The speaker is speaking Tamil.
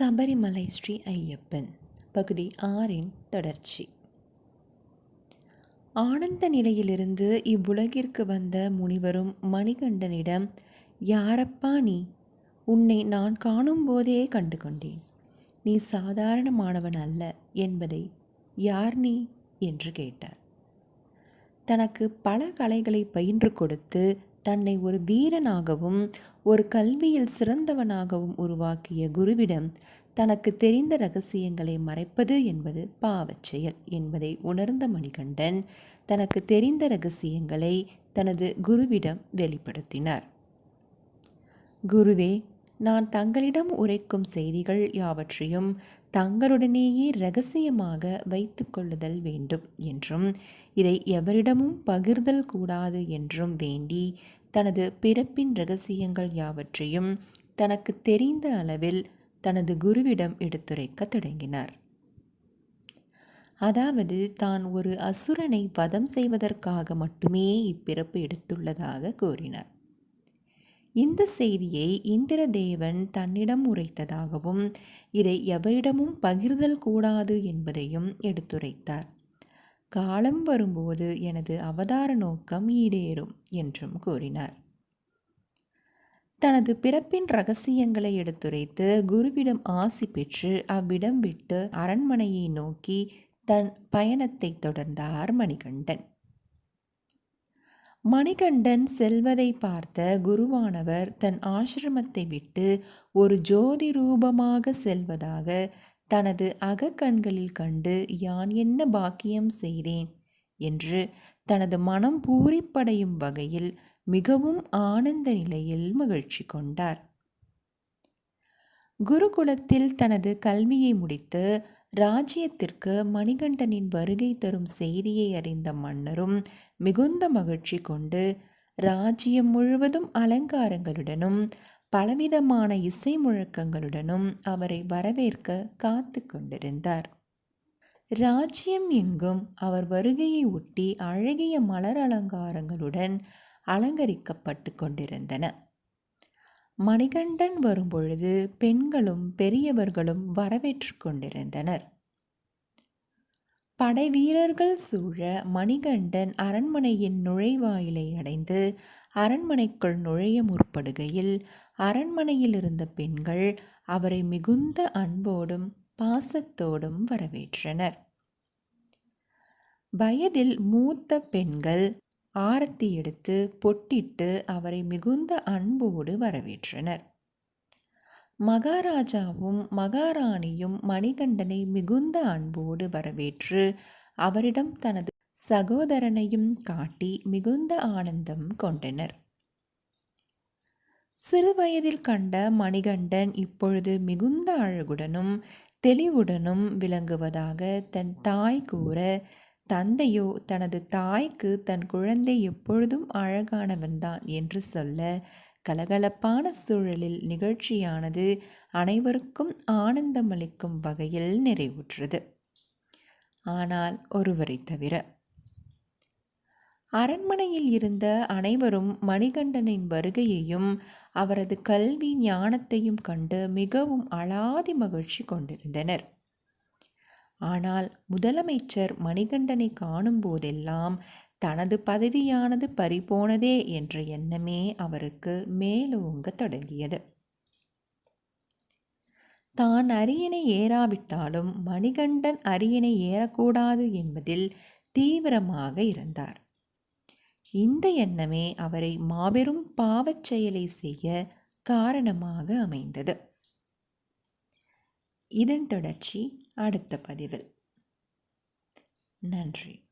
சபரிமலை ஸ்ரீ ஐயப்பன் பகுதி ஆறின் தொடர்ச்சி. ஆனந்த நிலையிலிருந்து இவ்வுலகிற்கு வந்த முனிவரும் மணிகண்டனிடம் யாரப்பா நீ? உன்னை நான் காணும் போதே கண்டு கொண்டேன் நீ சாதாரணமானவன் அல்ல என்பதை யார் நீ? என்று கேட்டார். தனக்கு பல கலைகளை பயின்று கொடுத்து தன்னை ஒரு வீரனாகவும் ஒரு கல்வியில் சிறந்தவனாகவும் உருவாக்கிய குருவிடம் தனக்கு தெரிந்த ரகசியங்களை மறைப்பது என்பது பாவச் செயல் என்பதை உணர்ந்த மணிகண்டன் தனக்கு தெரிந்த ரகசியங்களை தனது குருவிடம் வெளிப்படுத்தினார். குருவே நான் தங்களிடம் உரைக்கும் செய்திகள் யாவற்றையும் தங்களுடனேயே ரகசியமாக வைத்து கொள்ளுதல் வேண்டும் என்றும் இதை எவரிடமும் பகிர்தல் கூடாது என்றும் வேண்டி தனது பிறப்பின் ரகசியங்கள் யாவற்றையும் தனக்கு தெரிந்த அளவில் தனது குருவிடம் எடுத்துரைக்க தொடங்கினார். அதாவது தான் ஒரு அசுரனை வதம் செய்வதற்காக மட்டுமே இப்பிறப்பு எடுத்துள்ளதாக கூறினார். இந்த செய்தியை இந்திரதேவன் தன்னிடம் உரைத்ததாகவும் இதை எவரிடமும் பகிர்தல் கூடாது என்பதையும் எடுத்துரைத்தார். காலம் வரும்போது எனது அவதார நோக்கம் ஈடேறும் என்றும் கூறினார். தனது பிறப்பின் ரகசியங்களை எடுத்துரைத்து குருவிடம் ஆசி பெற்று அவ்விடம் விட்டு அரண்மனையை நோக்கி தன் பயணத்தை தொடர்ந்தார் மணிகண்டன். மணிகண்டன் செல்வதை பார்த்த குருவானவர் தன் ஆசிரமத்தை விட்டு ஒரு ஜோதி ரூபமாக செல்வதாக தனது அகக்கண்களில் கண்டு யான் என்ன பாக்கியம் செய்தேன்? என்று தனது மனம் பூரிப்படையும் வகையில் மிகவும் ஆனந்த நிலையில் மகிழ்ச்சி கொண்டார். குருகுலத்தில் தனது கல்வியை முடித்து ராஜ்யத்திற்கு மணிகண்டனின் வருகை தரும் செய்தியை அறிந்த மன்னரும் மிகுந்த மகிழ்ச்சி கொண்டு ராஜ்யம் முழுவதும் அலங்காரங்களுடனும் பலவிதமான இசை முழக்கங்களுடனும் அவரை வரவேற்க காத்து கொண்டிருந்தார். ராஜ்யம் எங்கும் அவர் வருகையை ஒட்டி அழகிய மலர் அலங்காரங்களுடன் அலங்கரிக்கப்பட்டு கொண்டிருந்தன. மணிகண்டன் வரும்பொழுது பெண்களும் பெரியவர்களும் வரவேற்று கொண்டிருந்தனர். படை வீரர்கள் சூழ மணிகண்டன் அரண்மனையின் நுழைவாயிலை அடைந்து அரண்மனைக்குள் நுழைய முற்படுகையில் அரண்மனையில் இருந்த பெண்கள் அவரை மிகுந்த அன்போடும் பாசத்தோடும் வரவேற்றனர். வயதில் மூத்த பெண்கள் ஆரத்தி எடுத்து பொட்டிட்டு அவரை மிகுந்த அன்போடு வரவேற்றனர். மகாராஜாவும் மகாராணியும் மணிகண்டனை மிகுந்த அன்போடு வரவேற்று அவரிடம் தனது சகோதரனையும் காட்டி மிகுந்த ஆனந்தம் கொண்டனர். சிறுவயதில் கண்ட மணிகண்டன் இப்பொழுது மிகுந்த அழகுடனும் தெளிவுடனும் விளங்குவதாக தன் தாய் கூற தந்தையோ தனது தாய்க்கு தன் குழந்தை எப்பொழுதும் அழகானவன்தான் என்று சொல்ல கலகலப்பான சூழலில் நிகழ்ச்சியானது அனைவருக்கும் ஆனந்தமளிக்கும் வகையில் நிறைவுற்றது. ஆனால் ஒருவரை தவிர அரண்மனையில் இருந்த அனைவரும் மணிகண்டனின் வருகையையும் அவரது கல்வி ஞானத்தையும் கண்டு மிகவும் அலாதி மகிழ்ச்சி கொண்டிருந்தனர். ஆனால் முதலமைச்சர் மணிகண்டனை காணும் போதெல்லாம் தனது பதவியானது பறிபோனதே என்ற எண்ணமே அவருக்கு மேலோங்க தொடங்கியது. தான் அரியணை ஏறாவிட்டாலும் மணிகண்டன் அரியணை ஏறக்கூடாது என்பதில் தீவிரமாக இருந்தார். இந்த எண்ணமே அவரை மாபெரும் பாவச் செயலை செய்ய காரணமாக அமைந்தது. இதன் தொடர்ச்சி அடுத்த பதிவில். நன்றி.